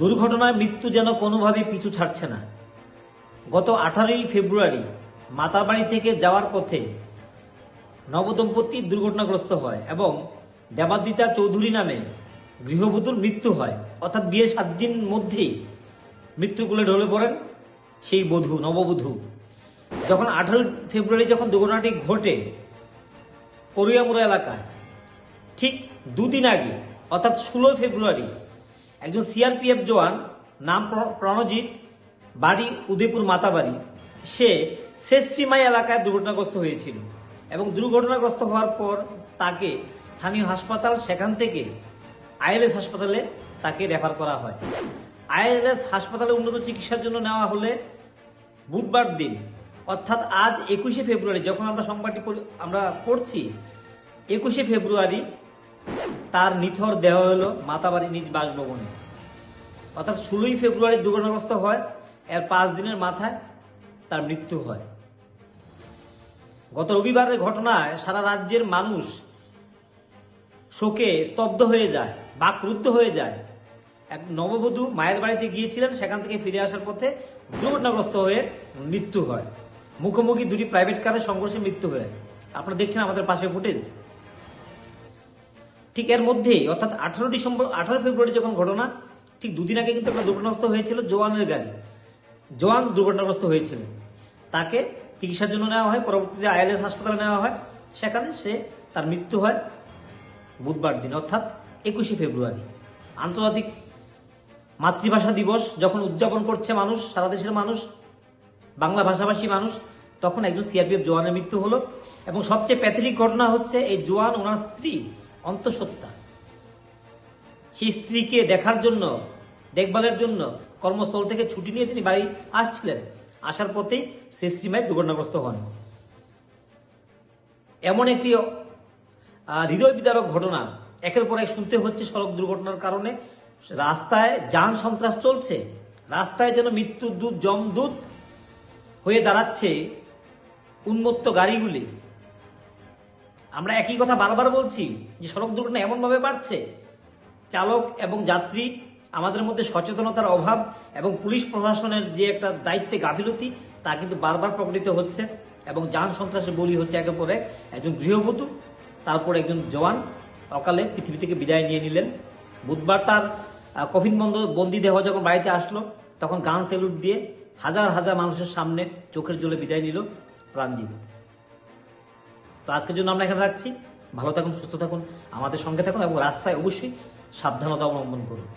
দুর্ঘটনায় মৃত্যু যেন কোনোভাবেই পিছু ছাড়ছে না। গত আঠারোই ফেব্রুয়ারি মাতাবাড়ি থেকে যাওয়ার পথে নবদম্পতি দুর্ঘটনাগ্রস্ত হয় এবং দেবাদিতা চৌধুরী নামে গৃহবধূর মৃত্যু হয়। অর্থাৎ বিয়ের সাত দিন মধ্যেই মৃত্যুকুলে ঢলে পড়েন সেই বধূ, নববধূ। যখন আঠারোই ফেব্রুয়ারি যখন দুর্ঘটনাটি ঘটে করিয়ামুড়া এলাকায়, ঠিক দুদিন আগে, অর্থাৎ ষোলোই ফেব্রুয়ারি একজন সিআরপিএফ জওয়ান, নাম প্র- প্রণজিৎ, বাড়ি উদয়পুর মাতাবাড়ি। সে শেষসীমাই এলাকায় দুর্ঘটনাগ্রস্ত হয়েছিল এবং দুর্ঘটনাগ্রস্ত হওয়ার পর তাকে স্থানীয় হাসপাতাল, সেখান থেকে আইএলএস হাসপাতালে তাকে রেফার করা হয়। আইএলএস হাসপাতালে উন্নত চিকিৎসার জন্য নেওয়া হলে বুধবার দিন, অর্থাৎ আজ একুশে ফেব্রুয়ারি, যখন আমরা সংবাদটি আমরা পড়ছি, একুশে ফেব্রুয়ারি তার নিথর দেহ হলো মাতাবাড়ি নিজ বাসভবনে। অর্থাৎ ষোলোই ফেব্রুয়ারি দুর্ঘটনাগ্রস্ত হয়, এর পাঁচ দিনের মাথায় তার মৃত্যু হয়। গত রবিবারের ঘটনায় সারা রাজ্যের মানুষ শোকে, স্তব্ধ হয়ে যায় বা ক্রুদ্ধ হয়ে যায়। এক নববধূ মায়ের বাড়িতে গিয়েছিলেন, সেখান থেকে ফিরে আসার পথে দুর্ঘটনাগ্রস্ত হয়ে মৃত্যু হয়। মুখোমুখি দুটি প্রাইভেট কারের সংঘর্ষে মৃত্যু হয়। আপনারা দেখছেন আমাদের পাশে ফুটেজ। ঠিক এর মধ্যে অর্থাৎ আঠারো ডিসেম্বর, আঠারো ফেব্রুয়ারি যখন ঘটনা, ঠিক দুদিন আগে কিন্তু একটা দুর্ঘটনাগ্রস্ত হয়েছিল জওয়ানের গাড়ি। জওয়ান দুর্ঘটনাগ্রস্ত হয়েছিল। তাকে চিকিৎসার জন্য নেওয়া হয়, পরবর্তীতে আইএলএস হাসপাতালে নেওয়া হয়। সেখানে সে তার মৃত্যু হয় বুধবার দিন, অর্থাৎ একুশে ফেব্রুয়ারি। আন্তর্জাতিক মাতৃভাষা দিবস যখন উদযাপন করছে মানুষ, সারা দেশের মানুষ, বাংলা ভাষাভাষী মানুষ, তখন একজন সিআরপিএফ জওয়ানের মৃত্যু হলো। এবং সবচেয়ে প্যাথেটিক ঘটনা হচ্ছে এই জোয়ান ওনার স্ত্রী অন্তঃসত্ত্বা। সেই স্ত্রীকে দেখার জন্য, দেখভালের জন্য কর্মস্থল থেকে ছুটি নিয়ে তিনি বাড়ি আসছিলেন। আসার পথেই সীমায় দুর্ঘটনাগ্রস্ত হন। এমন একটি হৃদয় বিদারক ঘটনা। একের পর এক শুনতে হচ্ছে সড়ক দুর্ঘটনার কারণে। রাস্তায় যান সন্ত্রাস চলছে। রাস্তায় যেন মৃত্যুর দূত জমদূত হয়ে দাঁড়াচ্ছে উন্মত্ত গাড়িগুলি। আমরা একই কথা বারবার বলছি যে সড়ক দুর্ঘটনা এমনভাবে বাড়ছে। চালক এবং যাত্রী আমাদের মধ্যে সচেতনতার অভাব এবং পুলিশ প্রশাসনের যে একটা দায়িত্বে গাফিলতি, তা কিন্তু বারবার প্রকটিত হচ্ছে এবং যান সন্ত্রাসের বলি হচ্ছে একের পর এক। একজন গৃহবধূ, তারপর একজন জওয়ান অকালে পৃথিবী থেকে বিদায় নিয়ে নিলেন। বুধবার তার কফিন বন্ধ বন্দি দেহ যখন বাড়িতে আসলো, তখন গান সেলুট দিয়ে হাজার হাজার মানুষের সামনে চোখের জলে বিদায় নিল প্রাণজিৎ। তো আজকের জন্য আমরা এখানে রাখছি। ভালো থাকুন, সুস্থ থাকুন, আমাদের সঙ্গে থাকুন এবং রাস্তায় অবশ্যই সাবধানতা অবলম্বন করুন।